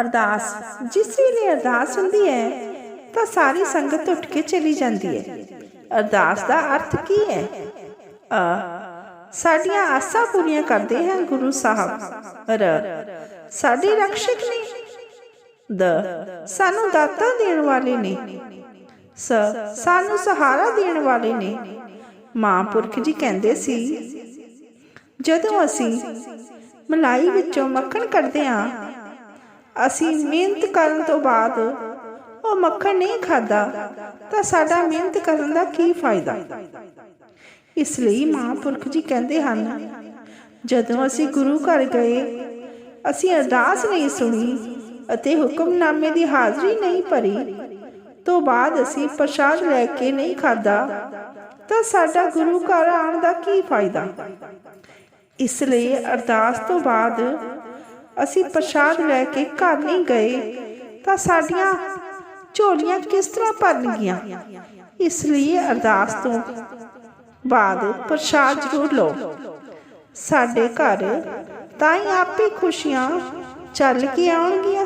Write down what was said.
ਅਰਦਾਸ, ਜਿਸ ਵੇਲੇ ਅਰਦਾਸ ਹੁੰਦੀ ਹੈ, ਤਾਂ ਸਾਰੀ ਸੰਗਤ ਉੱਠ ਕੇ ਚਲੀ ਜਾਂਦੀ ਹੈ। ਅਰਦਾਸ ਦਾ ਅਰਥ ਕੀ ਹੈ? ਅ, ਸਾਡੀਆਂ ਆਸਾਂ ਪੂਰੀਆਂ ਕਰਦੇ ਹਨ ਗੁਰੂ ਸਾਹਿਬ। ਰ, ਸਾਡੇ ਰਕਸ਼ਕ ਨੇ। ਦ, ਸਾਨੂੰ ਦਾਤਾ ਦੇਣ ਵਾਲੇ ਨੇ। ਸ, ਸਾਨੂੰ ਸਹਾਰਾ ਦੇਣ ਵਾਲੇ ਨੇ। ਮਹਾਂਪੁਰਖ ਜੀ ਕਹਿੰਦੇ ਸੀ, ਜਦੋਂ ਅਸੀਂ ਮਲਾਈ ਵਿੱਚੋਂ ਮੱਖਣ ਕੱਢਦੇ ਹਾਂ ਅਸੀਂ ਮਿਹਨਤ ਕਰਨ ਤੋਂ ਬਾਅਦ ਉਹ ਮੱਖਣ ਨਹੀਂ ਖਾਦਾ, ਤਾਂ ਸਾਡਾ ਮਿਹਨਤ ਕਰਨ ਦਾ ਕੀ ਫਾਇਦਾ? ਇਸ ਲਈ ਮਹਾਂਪੁਰਖ ਜੀ ਕਹਿੰਦੇ ਹਨ, ਜਦੋਂ ਅਸੀਂ ਗੁਰੂ ਘਰ ਗਏ, ਅਸੀਂ ਅਰਦਾਸ ਨਹੀਂ ਸੁਣੀ ਅਤੇ ਹੁਕਮਨਾਮੇ ਦੀ ਹਾਜ਼ਰੀ ਨਹੀਂ ਭਰੀ, ਤੋਂ ਬਾਅਦ ਅਸੀਂ ਪ੍ਰਸ਼ਾਦ ਲੈ ਕੇ ਨਹੀਂ ਖਾਦਾ ਤਾਂ ਸਾਡਾ ਗੁਰੂ ਘਰ ਆਉਣ ਦਾ ਕੀ ਫਾਇਦਾ? ਇਸ ਲਈ ਅਰਦਾਸ ਤੋਂ ਬਾਅਦ ਅਸੀਂ ਪ੍ਰਸ਼ਾਦ ਲੈ ਕੇ ਘਰ ਨਹੀਂ ਗਏ, ਤਾਂ ਸਾਡੀਆਂ ਝੋਲੀਆਂ ਕਿਸ ਤਰ੍ਹਾਂ ਭਰਨਗੀਆਂ ਇਸ ਲਈ ਅਰਦਾਸ ਤੋਂ ਬਾਅਦ ਪ੍ਰਸ਼ਾਦ ਜ਼ਰੂਰ ਲਓ। ਸਾਡੇ ਘਰ ਤਾਂ ਹੀ ਆਪੇ ਖੁਸ਼ੀਆਂ ਚੱਲ ਕੇ ਆਉਣਗੀਆਂ।